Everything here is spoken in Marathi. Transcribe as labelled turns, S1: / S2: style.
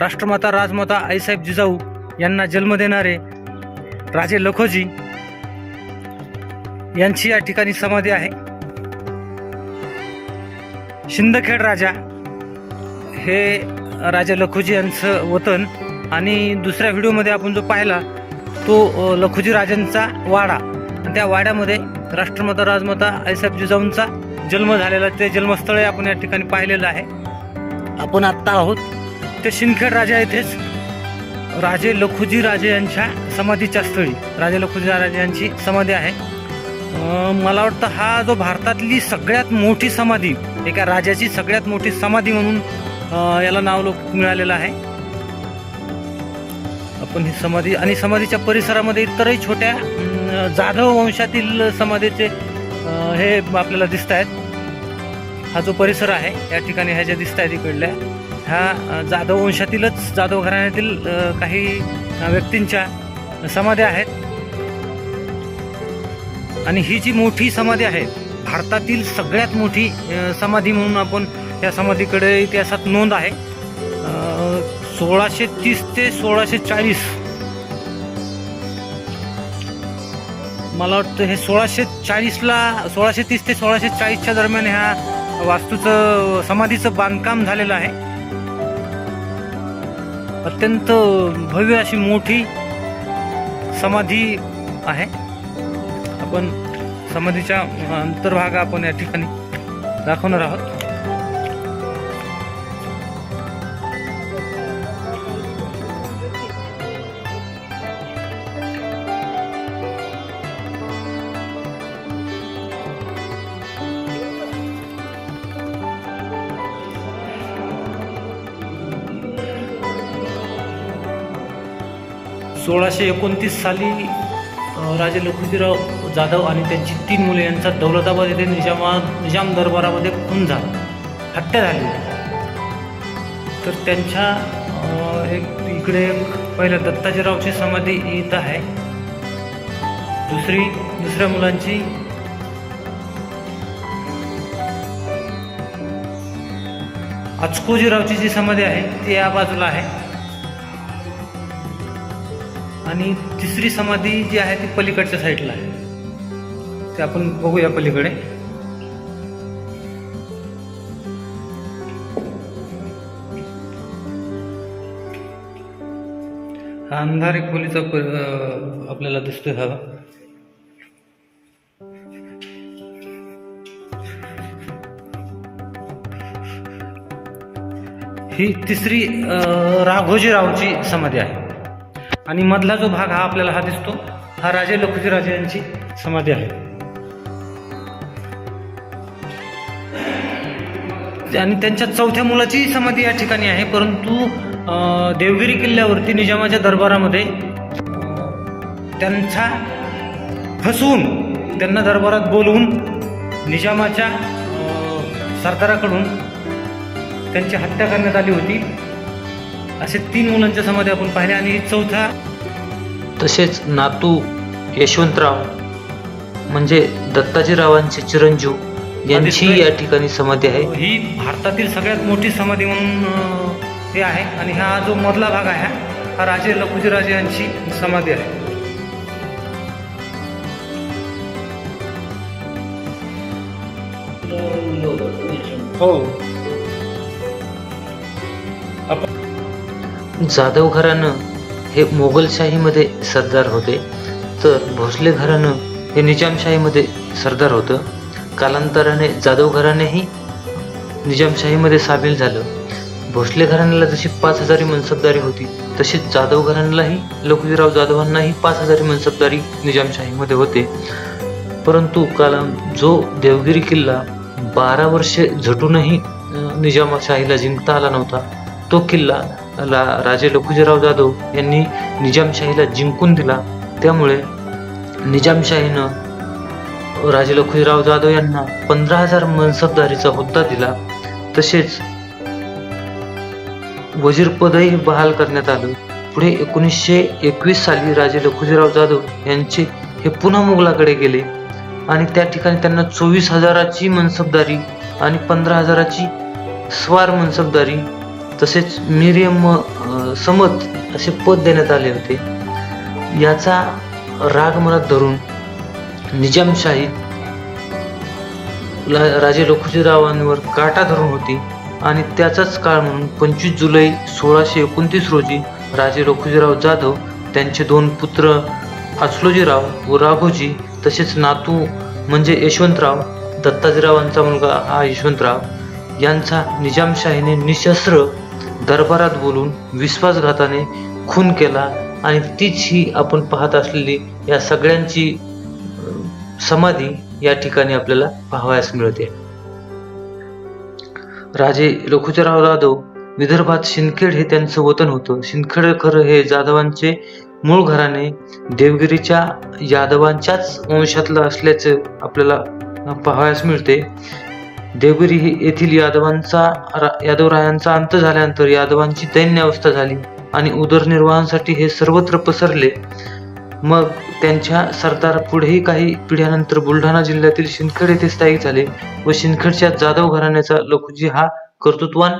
S1: राष्ट्रमाता राजमाता आईसाहेब जिजाऊ यांना जन्म देणारे राजे लखोजी यांची या ठिकाणी समाधी आहे. शिंदखेड राजा हे राजा लखोजी यांचं वतन आणि दुसऱ्या व्हिडिओमध्ये आपण जो पाहिला तो लखोजी राजांचा वाडा. आणि त्या वाड्यामध्ये राष्ट्रमाता राजमाता आईसाहेब जिजाऊंचा जन्म झालेला ते जन्मस्थळ आपण या ठिकाणी पाहिलेलं आहे. आपण आत्ता आहोत. ते शिंदखेड राजा येथेच राजे लखुजी राजे यांच्या समाधीच्या स्थळी. राजे लखुजी राजे यांची समाधी आहे. मला वाटतं हा जो भारतातली सगळ्यात मोठी समाधी एका राजाची सगळ्यात मोठी समाधी म्हणून याला नाव लोक मिळालेलं आहे. आपण ही समाधी आणि समाधीच्या परिसरामध्ये इतरही छोट्या जाधव वंशातील समाधीचे हे आपल्याला दिसत आहेत हा जो परिसर आहे या ठिकाणी ह्या ज्या दिसत आहेत इकडल्या ह्या जाधव वंशातीलच जाधव घराण्यातील काही व्यक्तींच्या समाध्या आहेत. आणि ही जी मोठी समाधी आहे भारतातील सगळ्यात मोठी समाधी म्हणून आपण या समाधीकडे इतिहासात नोंद आहे. सोळाशे तीस ते सोळाशे चाळीस. मला वाटतं हे सोळाशे चाळीसला सोळाशे तीस ते सोळाशे चाळीसच्या दरम्यान ह्या वास्तूचं समाधीचं बांधकाम झालेलं आहे. अत्यंत भव्य अशी मोठी समाधी आहे. आपण समाधीच्या अंतर्भाग आपण या ठिकाणी दाखवणार आहोत. सोळाशे एकोणतीस साली राजे लखुजीराव जाधव आणि त्यांची तीन मुले यांचा दौलताबाद येथे निजामा निजाम दरबारामध्ये खून झाला. हत्या झाली. तर त्यांच्या एक इकडे एक पहिल्या दत्ताजीरावची समाधी इथं आहे. दुसरी दुसऱ्या मुलांची अचकोजीरावची जी समाधी आहे ती या बाजूला आहे. आणि तिसरी समाधी जी आहे ती पलीकडच्या साईडला आहे. ते आपण बघूया पलीकडे. हा खोलीचा प- आपल्याला दिसतोय हा. ही तिसरी राघोजीरावची समाधी आहे. आणि मधला जो भाग हा आपल्याला हा दिसतो हा राजे लखुजी राजे यांची समाधी आहे. आणि त्यांच्या चौथ्या मुलाची समाधी या ठिकाणी आहे परंतु देवगिरी किल्ल्यावरती निजामाच्या दरबारामध्ये त्यांचा फसवून त्यांना दरबारात बोलवून निजामाच्या सरदाराकडून त्यांची हत्या करण्यात आली होती. असे तीन मुलांच्या समाधी आपण पाहिल्या आणि चौथा
S2: तसेच नातू यशवंतराव म्हणजे दत्ताजीरावांचे चिरंजीव यांची या ठिकाणी समाधी आहे.
S1: ही भारतातील सगळ्यात मोठी समाधी म्हणून हे आहे. आणि हा जो मधला भाग आहे हा राजे लखुजीराजे यांची समाधी आहे. हो.
S2: जाधव घराणं हे मोगलशाहीमध्ये सरदार होते तर भोसले घराणं हे निजामशाहीमध्ये सरदार होतं. कालांतराने जाधव घराणेही निजामशाहीमध्ये सामील झालं. भोसले घराण्याला जशी पाच हजारी मनसबदारी होती तशीच जाधव घराण्यालाही लखुजीराव जाधवांनाही पाच हजारी मनसबदारी निजामशाहीमध्ये होते. परंतु काला जो देवगिरी किल्ला बारा वर्षे झटूनही निजामशाहीला जिंकता आला नव्हता तो किल्ला ला राजे लखुजीराव जाधव यांनी निजामशाहीला जिंकून दिला. त्यामुळे निजामशाहीनं राजे लखुजीराव जाधव यांना पंधरा हजार मनसबदारीचा हुद्दा दिला. तसेच वजीरपदही बहाल करण्यात आलं. पुढे एकोणीसशे एकवीस साली राजे लखुजीराव जाधव यांचे हे पुन्हा मुघलाकडे गेले आणि त्या ठिकाणी त्यांना चोवीस हजाराची मनसबदारी आणि पंधरा हजाराची स्वार मनसबदारी तसेच मिरियम समत असे पद देण्यात आले होते. याचा राग मनात धरून निजामशाही राजे लखुजीरावांवर काटा धरून होती आणि त्याचाच काळ म्हणून पंचवीस जुलै सोळाशे एकोणतीस रोजी राजे लखुजीराव जाधव त्यांचे दोन पुत्र अस्लोजीराव व राघोजी तसेच नातू म्हणजे यशवंतराव दत्ताजीरावांचा मुलगा हा यशवंतराव यांचा निजामशाहीने निशस्त्र दरबारात बोलून विश्वासघाताने खून केला आणि तीच ही आपण पाहत असलेली या सगळ्यांची समाधी या ठिकाणी आपल्याला पाहावयास मिळते. राजे लखुजीराव जाधव विदर्भात शिंदखेड हे त्यांचं वतन होतं. शिंदखेडकर खरं हे जाधवांचे मूळ घराणे. देवगिरीच्या यादवांच्याच वंशातलं असल्याचं आपल्याला पाहावयास मिळते. देवगिरी येथील यादवांचा रा- यादवरायांचा अंत झाल्यानंतर यादवांची दैन्य अवस्था झाली आणि उदरनिर्वाहासाठी हे सर्वत्र पसरले. मग त्यांच्या सरदार पुढेही काही पिढ्यानंतर बुलढाणा जिल्ह्यातील शिंदखेड येथे स्थायिक झाले व शिंदखेडच्या जाधव घराण्याचा लखुजी हा कर्तृत्वान